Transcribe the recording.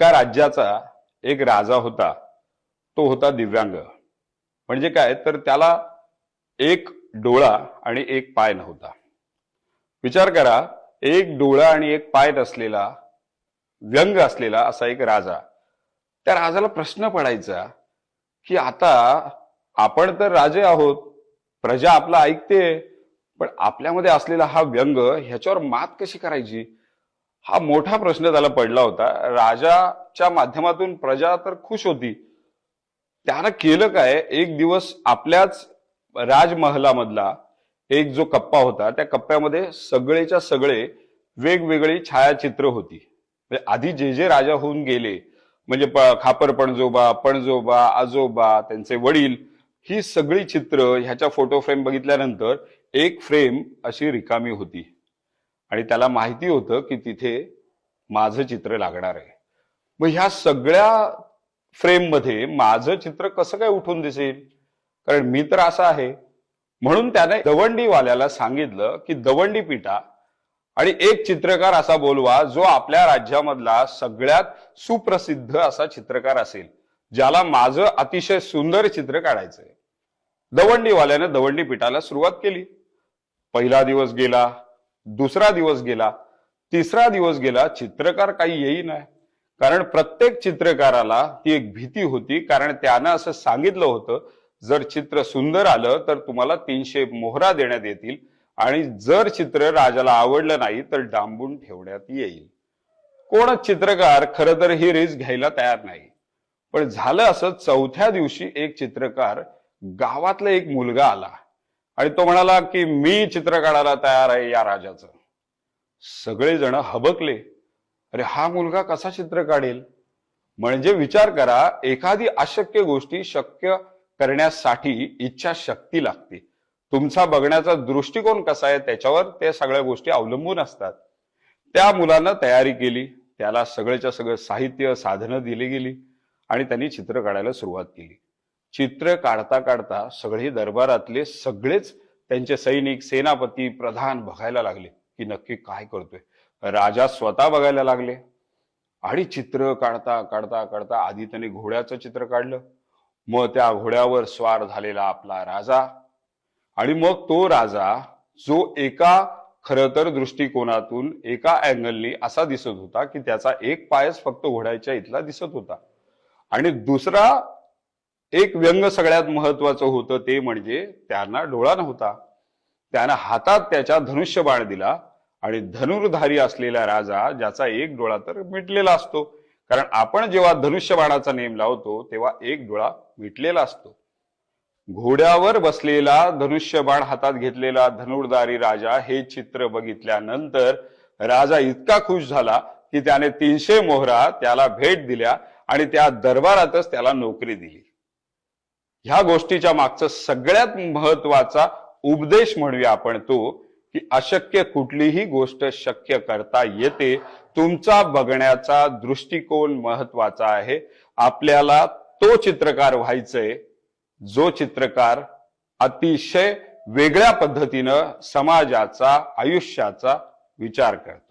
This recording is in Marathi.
एका राज्याचा एक राजा होता तो होता दिव्यांग. म्हणजे काय? तर त्याला एक डोळा आणि एक पाय नव्हता. विचार करा एक डोळा आणि एक पाय नसलेला व्यंग असलेला असा एक राजा. त्या राजाला प्रश्न पडायचा की आता आपण तर राजे आहोत प्रजा आपला ऐकते पण आपल्यामध्ये असलेला हा व्यंग ह्याच्यावर मात कशी करायची? हा मोठा प्रश्न त्याला पडला होता. राजाच्या माध्यमातून प्रजा तर खुश होती. त्यानं केलं काय? एक दिवस आपल्याच राजमहलामधला एक जो कप्पा होता त्या कप्प्यामध्ये सगळेच्या सगळे वेगवेगळी छायाचित्र होती. म्हणजे आधी जे जे राजा होऊन गेले म्हणजे खापर पणजोबा पणजोबा आजोबा त्यांचे वडील ही सगळी चित्र ह्याच्या फोटो फ्रेम बघितल्यानंतर एक फ्रेम अशी रिकामी होती. आणि त्याला माहिती होतं की तिथे माझं चित्र लागणार आहे. मग ह्या सगळ्या फ्रेममध्ये माझं चित्र कसं काय उठून दिसेल? कारण मी तर असा आहे. म्हणून त्याने दवंडीवाल्याला सांगितलं की दवंडी पिटा आणि एक चित्रकार असा बोलवा जो आपल्या राज्यामधला सगळ्यात सुप्रसिद्ध असा चित्रकार असेल ज्याला माझं अतिशय सुंदर चित्र काढायचंय. दवंडीवाल्याने दवंडी पिठाला सुरुवात केली. पहिला दिवस गेला दुसरा दिवस गेला तिसरा दिवस गेला चित्रकार काही येई नाही. कारण प्रत्येक चित्रकाराला ती एक भीती होती. कारण त्यानं असं सांगितलं होतं जर चित्र सुंदर आलं तर तुम्हाला तीनशे मोहरा देण्यात येतील. आणि जर चित्र राजाला आवडलं नाही तर डांबून ठेवण्यात येईल. कोणच चित्रकार खर तर ही रिस्क घ्यायला तयार नाही. पण झालं असं चौथ्या दिवशी एक चित्रकार गावातला एक मुलगा आला. आणि तो म्हणाला की मी चित्र काढायला तयार आहे या राजाचं. सगळेजण हबकले. अरे हा मुलगा कसा चित्र काढेल? म्हणजे विचार करा एखादी अशक्य गोष्टी शक्य करण्यासाठी इच्छा शक्ती लागते. तुमचा बघण्याचा दृष्टिकोन कसा आहे त्याच्यावर त्या सगळ्या गोष्टी अवलंबून असतात. त्या मुलानं तयारी केली त्याला सगळ्याच्या सगळं साहित्य साधनं दिली गेली आणि त्यांनी चित्र काढायला सुरुवात केली. चित्र काढता काढता सगळे दरबारातले सगळेच त्यांचे सैनिक सेनापती प्रधान बघायला लागले की नक्की काय करतोय. राजा स्वतः बघायला लागले आणि चित्र काढता काढता काढता आधी त्याने घोड्याचं चित्र काढलं. मग त्या घोड्यावर स्वार झालेला आपला राजा आणि मग तो राजा जो एका खर तर दृष्टिकोनातून एका अँगलनी असा दिसत होता की त्याचा एक पायच फक्त घोड्याच्या इथला दिसत होता. आणि दुसरा एक व्यंग सगळ्यात महत्वाचं होतं ते म्हणजे त्यांना डोळा नव्हता. त्यानं हातात त्याच्या धनुष्य बाण दिला आणि धनुर्धारी असलेला राजा ज्याचा एक डोळा तर मिटलेला असतो. कारण आपण जेव्हा धनुष्यबाणाचा नेम लावतो तेव्हा एक डोळा मिटलेला असतो. घोड्यावर बसलेला धनुष्य बाण हातात घेतलेला धनुर्धारी राजा हे चित्र बघितल्यानंतर राजा इतका खुश झाला की त्याने तीनशे मोहरा त्याला भेट दिल्या आणि त्या दरबारातच त्याला नोकरी दिली. ह्या गोष्टीच्या मागचा सगळ्यात महत्त्वाचा उपदेश म्हणूया आपण तो की अशक्य कुठलीही गोष्ट शक्य करता येते तुमचा बघण्याचा दृष्टिकोन महत्त्वाचा आहे. आपल्याला तो चित्रकार व्हायचंय जो चित्रकार अतिशय वेगळ्या पद्धतीनं समाजाचा आयुष्याचा विचार करतो.